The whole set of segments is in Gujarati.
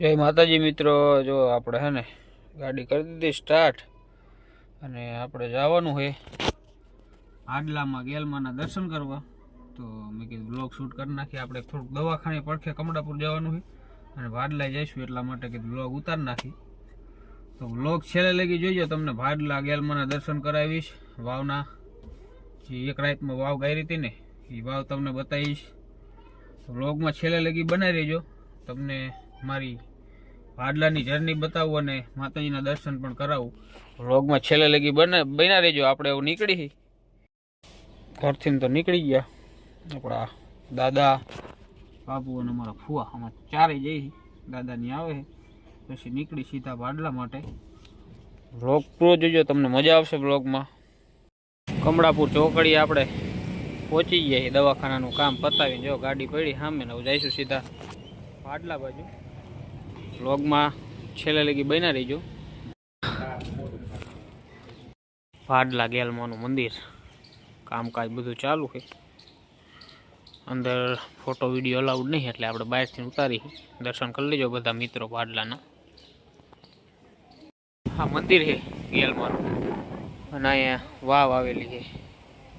જય માતાજી મિત્રો, જો આપણે હે ને ગાડી કરી દીધી સ્ટાર્ટ અને આપણે જવાનું છે આડલામાં ગેલમાના દર્શન કરવા. તો મેં કીધું બ્લોગ શૂટ કરી નાખીએ, આપણે થોડુંક દવાખાને પડખે કમળાપુર જવાનું છે, અને ભાડલા જઈશું એટલા માટે કીધું બ્લોગ ઉતાર નાખી. તો બ્લોગ છેલ્લે લગી જોઈજો, તમને ભાડલા ગેલમાના દર્શન કરાવીશ, વાવના. જે એક રાતમાં વાવ ગાઈ હતી ને, એ વાવ તમને બતાવીશ. તો બ્લોગમાં છેલ્લે લગી બનાવી રહેજો તમને મારી વાડલાની જર્ની બતાવું અને માતાજીના દર્શન પણ કરાવું. વ્લોગમાં છેલ્લે લગી બને બના રહેજો. આપણે એવું નીકળી ઘરથી તો નીકળી ગયા. આપણા દાદા, બાપુ અને મારા ફુવા. આમાં ચારે જઈ દાદાની આવે પછી નીકળી સીધા વાડલા માટે. વ્લોગ પૂરો જોજો. તમને મજા આવશે વ્લોગમાં કમળાપુર ચોકડી આપણે પહોંચી ગયા દવાખાનાનું કામ પતાવીને જો ગાડી પડી. સામે ને જઈશું સીધા વાડલા બાજુ. વ્લોગમાં છેલ્લે લગી બન્યા રહીજો. ભાડલા ગેલમાનું મંદિર. કામકાજ બધું ચાલુ છે. અંદર ફોટો વીડિયો અલાઉડ નહીં, એટલે આપણે બહારથી ઉતારી દર્શન કરી લેજો બધા મિત્રો ભાડલાના. હા મંદિર છે ગેલમાનું અને અહીંયા વાવ આવેલી છે.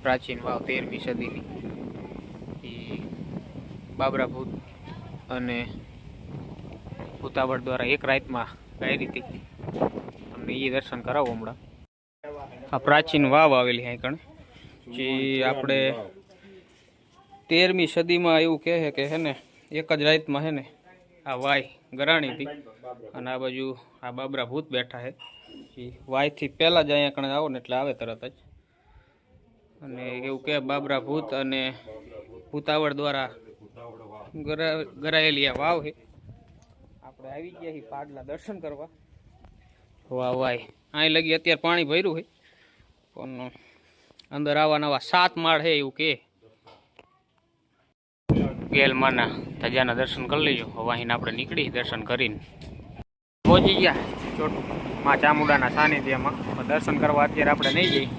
પ્રાચીન વાવ, તેરમી સદીની. બાબરા ભૂત અને ભૂતાવળ દ્વારા એક રાતમાં ગાયરી રીતે તમને એ દર્શન કરાવો હમણાં? આ પ્રાચીન વાવ આવેલી અહીં કણે, જે આપણે તેરમી સદીમાં એવું કહે કે હે ને, એક જ રાતમાં હે ને આ વાય ગરાણી હતી. અને આ બાજુ આ બાબરા ભૂત બેઠા છે. વાયથી પહેલાં જ અહીંયા કણે આવો ને એટલે આવે તરત જ. અને એવું કે બાબરા ભૂત અને ભૂતાવળ દ્વારા ગરા, ગરાયેલી આ વાવ છે. આપણે આવી ગયા છીએ પાડલા દર્શન કરવા. વાહ વાહ. અહીં લગી અત્યારે પાણી ભર્યું હોય પણ અંદર આવા નવા સાત માળ છે એવું કે. ગેલમાના ધજાના દર્શન કરી લેજો. હવે અહીં આપણે નીકળી દર્શન કરીને. પહોંચી ગયા ચોટું. માં ચામુંડાના સાનિધ્યમાં. દર્શન કરવા અત્યારે આપણે નહીં જઈએ.